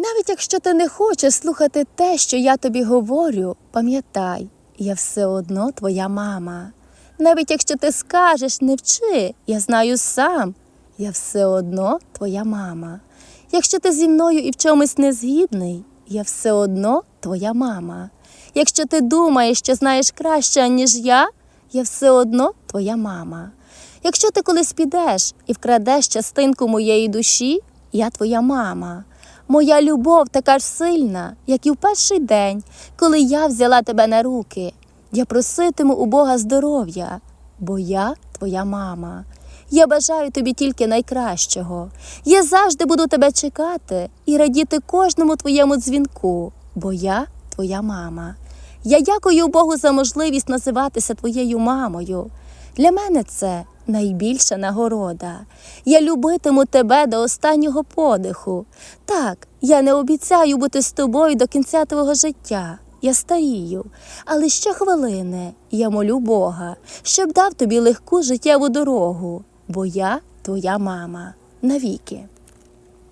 Навіть якщо ти не хочеш слухати те, що я тобі говорю, пам'ятай, я все одно твоя мама. Навіть якщо ти скажеш не вчи, я знаю сам, я все одно твоя мама. Якщо ти зі мною і в чомусь не згідний, я все одно твоя мама. Якщо ти думаєш, що знаєш краще, ніж я, я все одно твоя мама. Якщо ти колись підеш і вкрадеш частинку моєї душі, я твоя мама. Моя любов така ж сильна, як і в перший день, коли я взяла тебе на руки. Я проситиму у Бога здоров'я, бо я твоя мама. Я бажаю тобі тільки найкращого. Я завжди буду тебе чекати і радіти кожному твоєму дзвінку, бо я твоя мама. Я дякую Богу за можливість називатися твоєю мамою. Для мене це найбільша нагорода. Я любитиму тебе до останнього подиху. Так, я не обіцяю бути з тобою до кінця твого життя. Я старію, але ще хвилини я молю Бога, щоб дав тобі легку життєву дорогу, бо я твоя мама навіки.